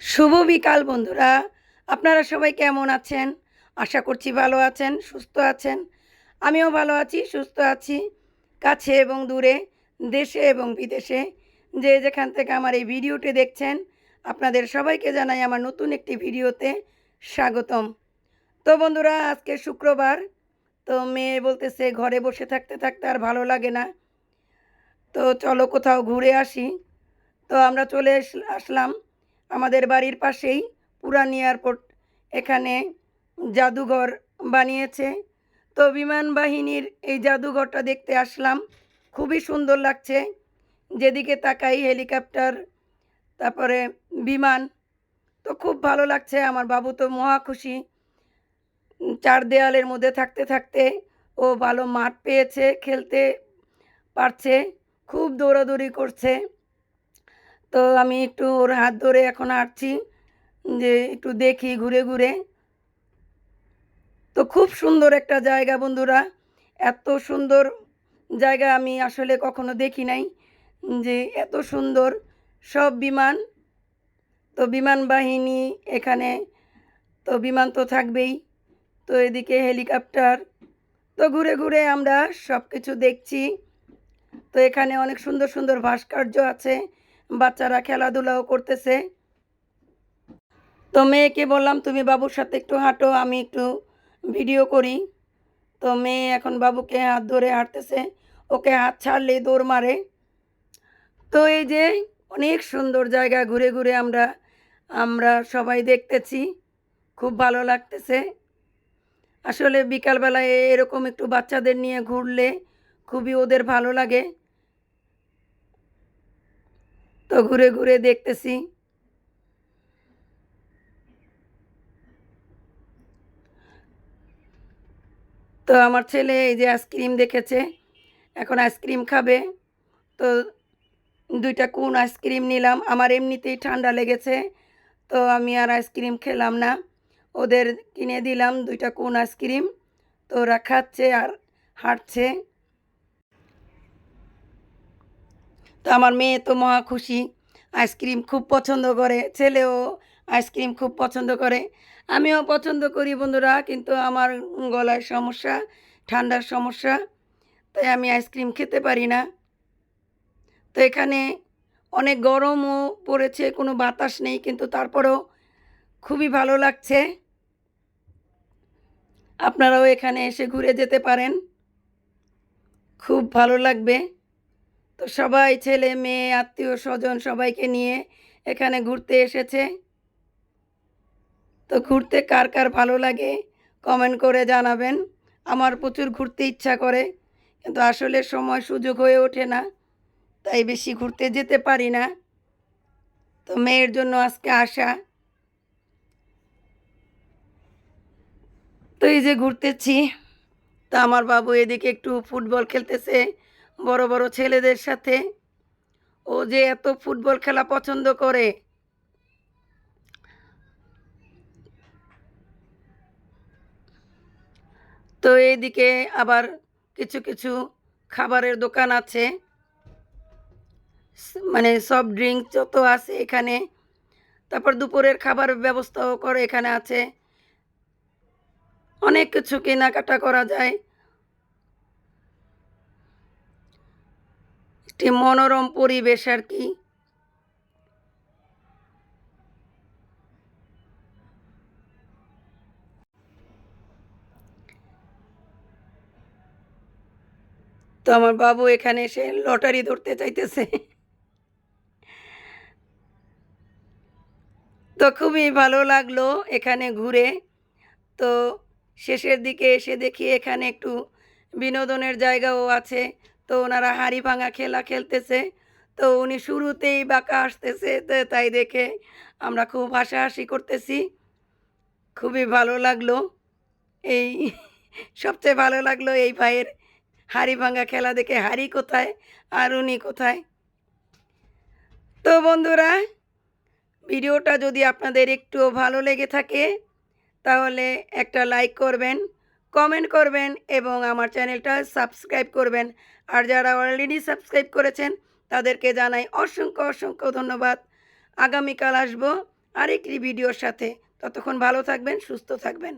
শুভ বিকাল, বন্ধুরা। আপনারা সবাই কেমন আছেন? আশা করছি ভালো আছেন, সুস্থ আছেন। আমিও ভালো আছি, সুস্থ আছি। কাছে এবং দূরে, দেশে এবং বিদেশে, যে যেখান থেকে আমার এই ভিডিওটি দেখছেন, আপনাদের সবাইকে জানাই আমার নতুন একটি ভিডিওতে স্বাগতম। তো বন্ধুরা, আজকে শুক্রবার, তো মেয়ে বলতেছে ঘরে বসে থাকতে থাকতে আর ভালো লাগে না। তো চলো কোথাও ঘুরে আসি। তো আমরা চলে আসলাম। আমাদের বাড়ির পাশেই পুরান এয়ারপোর্ট। এখানে জাদুঘর বানিয়েছে। তো বিমান বাহিনীর এই জাদুঘরটা দেখতে আসলাম। খুবই সুন্দর লাগছে। যেদিকে তাকাই হেলিকপ্টার, তারপরে বিমান। তো খুব ভালো লাগছে। আমার বাবু তো মহা খুশি। চার দেয়ালের মধ্যে থাকতে থাকতে ও ভালো মাঠ পেয়েছে, খেলতে পারছে, খুব দৌড়াদৌড়ি করছে। তো আমি একটু ওর হাত ধরে এখন হাঁটছি যে একটু দেখি ঘুরে ঘুরে। তো খুব সুন্দর একটা জায়গা বন্ধুরা, এত সুন্দর জায়গা আমি আসলে কখনো দেখি নাই, যে এত সুন্দর, সব বিমান। তো বিমান বাহিনী এখানে, তো বিমান তো থাকবেই, তো এদিকে হেলিকপ্টার। তো ঘুরে ঘুরে আমরা সব কিছু দেখছি, তো এখানে অনেক সুন্দর সুন্দর ভাস্কর্য আছে বাচ্চারা খেলাধুলাও করতেছে। তো মেয়েকে বললাম, তুমি বাবুর সাথে একটু হাঁটো, আমি একটু ভিডিও করি। তো মেয়ে এখন বাবুকে হাত ধরে হাঁটতেছে। ওকে হাত ছাড়লে দৌড় মারে। তো এই যে অনেক সুন্দর জায়গা ঘুরে ঘুরে আমরা আমরা সবাই দেখতেছি। খুব ভালো লাগতেছে। আসলে বিকালবেলায় এরকম একটু বাচ্চাদের নিয়ে ঘুরলে খুবই ওদের ভালো লাগে। তো ঘুরে ঘুরে দেখতেছি। তো আমার ছেলে এই যে আইসক্রিম দেখেছে, এখন আইসক্রিম খাবে। তো দুইটা কোন আইসক্রিম নিলাম, আমার এমনিতেই ঠান্ডা লেগেছে, তো আমি আর আইসক্রিম খেলাম না। ওদের কিনে দিলাম দুইটা কোন আইসক্রিম, তো ওরা খাচ্ছে আর হাঁটছে। তো আমার মেয়ে তো মহা খুশি আইসক্রিম খুব পছন্দ করে, ছেলেও আইসক্রিম খুব পছন্দ করে। আমিও পছন্দ করি বন্ধুরা, কিন্তু আমার গলায় সমস্যা, ঠান্ডার সমস্যা, তাই আমি আইসক্রিম খেতে পারি না। তো এখানে অনেক গরমও পড়েছে, কোনো বাতাস নেই, কিন্তু তারপরেও খুবই ভালো লাগছে। আপনারাও এখানে এসে ঘুরে যেতে পারেন। খুব ভালো লাগবে। তো সবাই ছেলে, মেয়ে, আত্মীয় স্বজন সবাইকে নিয়ে এখানে ঘুরতে এসেছে। তো ঘুরতে কার কার ভালো লাগে কমেন্ট করে জানাবেন। আমার প্রচুর ঘুরতে ইচ্ছা করে, কিন্তু আসলে সময় সুযোগ হয়ে ওঠে না, তাই বেশি ঘুরতে যেতে পারি না। তো মেয়ের জন্য আজকে আসা তো এই যে ঘুরতেছি, তা আমার বাবু এদিকে একটু ফুটবল খেলতেছে। বড় বড় ছেলেদের সাথে। ও যে এত ফুটবল খেলা পছন্দ করে। তো এইদিকে আবার কিছু কিছু খাবারের দোকান আছে। মানে সফট ড্রিঙ্ক যত আছে এখানে। তারপর দুপুরের খাবার ব্যবস্থাও করে এখানে আছে। অনেক কিছু কেনাকাটা করা যায়। একটি মনোরম পরিবেশ আর কি। তো আমার বাবু এখানে এসে লটারি ধরতে চাইতেছে। তো খুবই ভালো লাগল এখানে ঘুরে। তো শেষের দিকে এসে দেখি এখানে একটু বিনোদনের জায়গাও আছে। তো ওনারা হাড়ি ভাঙা খেলা খেলতেছে। তো উনি শুরুতেই বাঁকা আসতেছে তাই দেখে আমরা খুব হাসাহাসি করতেছি। খুবই ভালো লাগল। এই সবচেয়ে ভালো লাগল এই ভাইয়ের হাড়ি ভাঙা খেলা দেখে হাড়ি কোথায় আর উনি কোথায়। তো বন্ধুরা, ভিডিওটা যদি আপনাদের একটু ভালো লেগে থাকে, তাহলে একটা লাইক করবেন। কমেন্ট করবেন এবং আমার চ্যানেলটা সাবস্ক্রাইব করবেন। আর যারা অলরেডি সাবস্ক্রাইব করেছেন, তাদেরকে জানাই অসংখ্য অসংখ্য ধন্যবাদ। আগামীকাল আসব আরেকটি ভিডিওর সাথে। ততক্ষণ ভালো থাকবেন, সুস্থ থাকবেন।